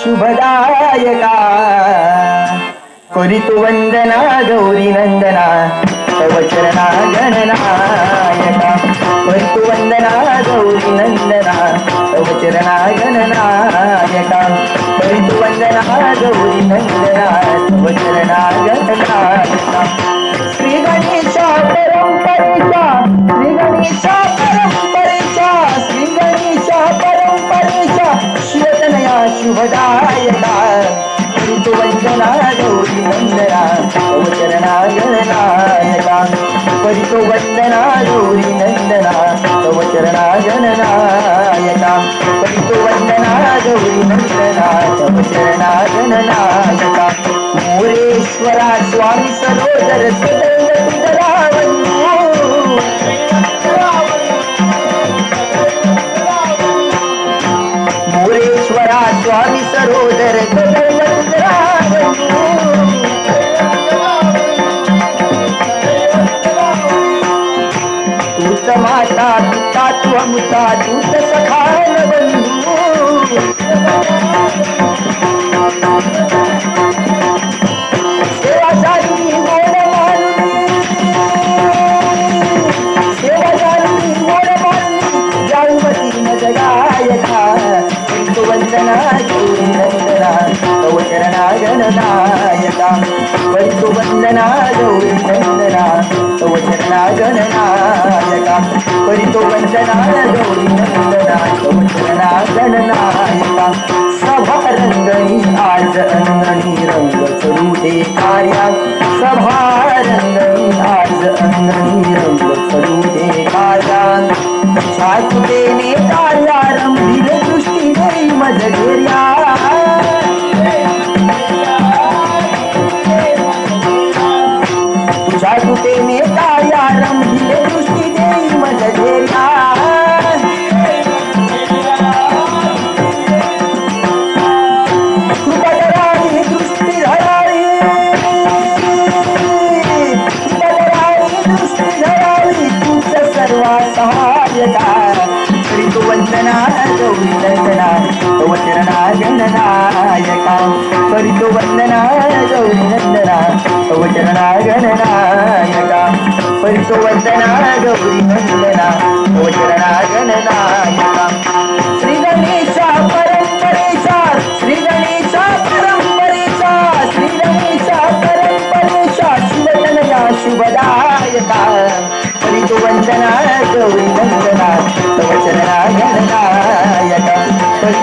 शुभदायका। करितु वंदना गौरी नंदना तव चरणा गणनायका करितु वंदना गौरी नंदना तव चरणा गणनायका करितु वंदना गौरी नंदना शिवतनया शुभदायका ऋतु वंदना गौरी वंदना चरणा गणनायका गौरी नंदना तव चरणा गौरी नंदना मोरेश्वरा स्वामी सरोदर स्वामी सरोदर सदैव तुझला तूच माता पिता तू अमुता तूच सखान बंधू सेवा झाली गोड सेवा झाली गोड चरणा गणनायका वंतु वंदना गौरी नंदना तव चरणा गणनायका परितो वंदना गौरी नंदना तव चरणा गणनायका सभा रंगणी आज अंगणी रंग चरुटे कार्या सभा रंगणी आज अंगणी रंग चरुटे कार्या रंभीर दृष्टी मजगेर्या वंदना गौरी नंदना तव चरणा गणनायका करी तू वंदना गौरी नंदना तव चरणा गणनायका करी तू वंदना गौरी नंदना गणनायका श्री गणेशा परंपरेचा श्री गणेशा परंपरेचा श्री गणेशा परंपरेचा शुभदायका वंदना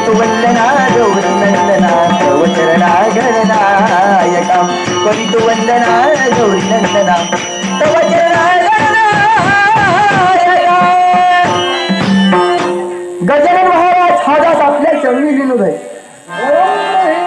तो वंदना गौरी नंदना तव चरणा गणनायका हरी तो वंदना गौरी नंदना तव चरणा गजानन महाराज हा दास आपल्या चरणी लिहिलो आहे